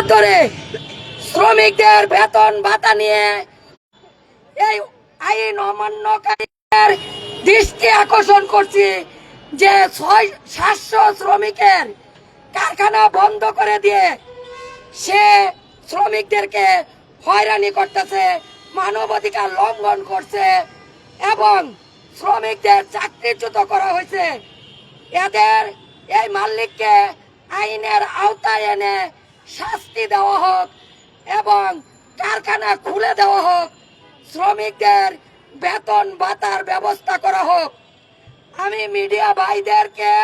বছর ধরে শ্রমিকদের বেতন ভাতা নিয়ে এই আইন অমান্যকারীদের দৃষ্টি আকর্ষণ করছি যে ছয়, সাতশো শ্রমিকের কারখানা বন্ধ করে দিয়ে সে শ্রমিকদেরকে হয়রানি করতেছে, মানবাধিকার লঙ্ঘন করছে এবং শ্রমিকদের চাকরিচ্যুত করা হয়েছে। এদের এই মালিককে আইনের আওতায় এনে শাস্তি দেওয়া হোক এবং কারখানা খুলে দেওয়া হোক, শ্রমিকদের বেতন ভাতার ব্যবস্থা করা হোক। আমি মিডিয়া ভাইদেরকে,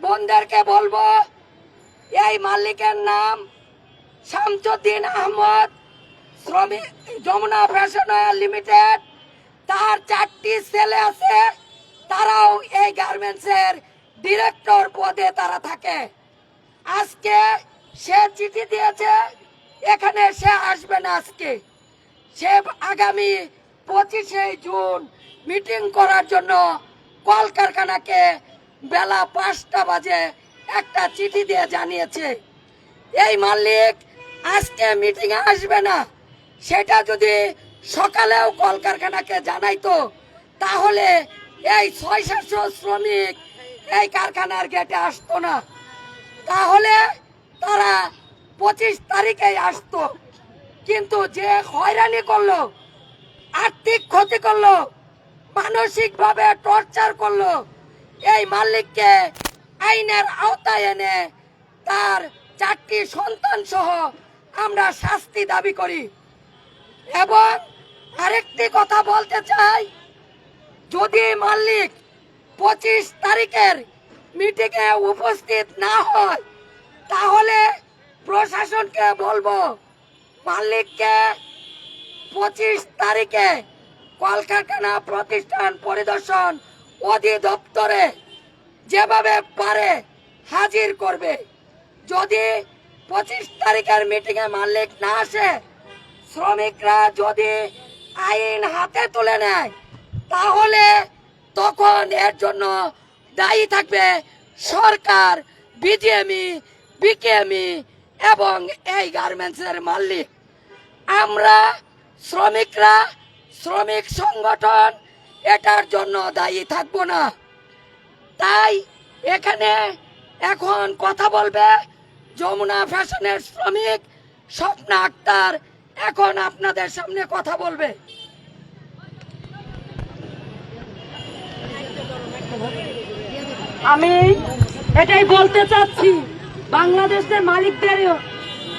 বোনদেরকে বলব, এই মালিকের নাম শামসুদ্দিন আহমদ, শ্রমিক যমুনা ফ্যাশন অয়েল লিমিটেড। তার চারটি ছেলে আছে, তারাও এই গার্মেন্টসের ডিরেক্টর পদে তারা থাকে। আজকে সে চিঠি দিয়েছে, এখানে সে আসবে না আজকে। সে আগামী পঁচিশে জুন মিটিং করার জন্য কলকারখানাকে বেলা পাঁচটা বাজে একটা চিঠি দিয়ে জানিয়েছে। এই মালিক আজকে মিটিংয়ে আসবে না। সেটা যদি সকালেও কলকারখানাকে জানাইতো, তাহলে এই ছয় সাতশো শ্রমিক এই কারখানার গেটে আসতো না। তাহলে তারা পঁচিশ তারিখে আসতো। কিন্তু যে হয়রানি করল, আর্থিক ক্ষতি করল, মানসিকভাবে টর্চার করল, এই মালিককে আইনের আওতায় এনে তার চারটি সন্তান সহ আমরা শাস্তি দাবি করি। এবং আরেকটি কথা বলতে চাই, যদি মালিক পঁচিশ তারিখের মিটিংয়ে উপস্থিত না হয় তাহলে প্রশাসনকে বলব, মালিককে পঁচিশ তারিখে কলকারখানা প্রতিষ্ঠান পরিদর্শন অধিদপ্তরে যেভাবে পারে হাজির করবে। যদি পঁচিশ তারিখের মিটিংয়ে মালিক না আসে, শ্রমিকরা যদি আইন হাতে তুলে নেয়, তাহলে তখন এর জন্য দায়ী থাকবে সরকার বিজিএমই বিকেএমই এবং এই গার্মেন্টসের মালিক। আমরা শ্রমিকরা, শ্রমিক সংগঠন, এটার জন্য দায়ী থাকব না। তাই এখানে এখন কথা বলবে যমুনা ফ্যাশনের শ্রমিক স্বপ্না আক্তার। এখন আপনাদের সামনে কথা বলবে। আমি এটাই বলতে চাচ্ছি। বাংলাদেশের মালিকদের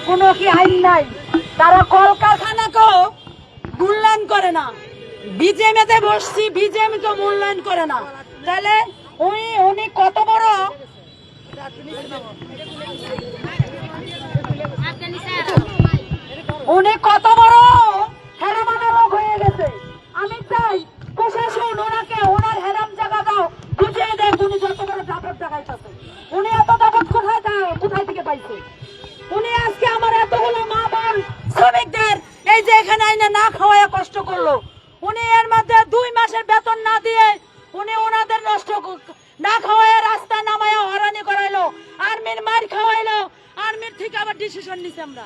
কোনো কি আইন নাই। তারা কলকারখানাকেও মূল্যায়ন করে না। বিজেমিতে বসছি বিজেমি তো মূল্যায়ন করে না। তাহলে উনি উনি কত বড়? উনি কত বড়? পাইছে উনি আজকে আমার এতগুলো মা বোন শ্রমিকদের এই যে এখানে আইনে না খাওয়ায় কষ্ট করল। উনি এর মধ্যে দুই মাসের বেতন না দিয়ে উনি ওনাদের নষ্ট না খাওয়ায় রাস্তা নামায় হরানি করাইলো। আর্মির মার খাওয়াইলো। আর্মির ঠিক আবার ডিসিশন নিছে আমরা।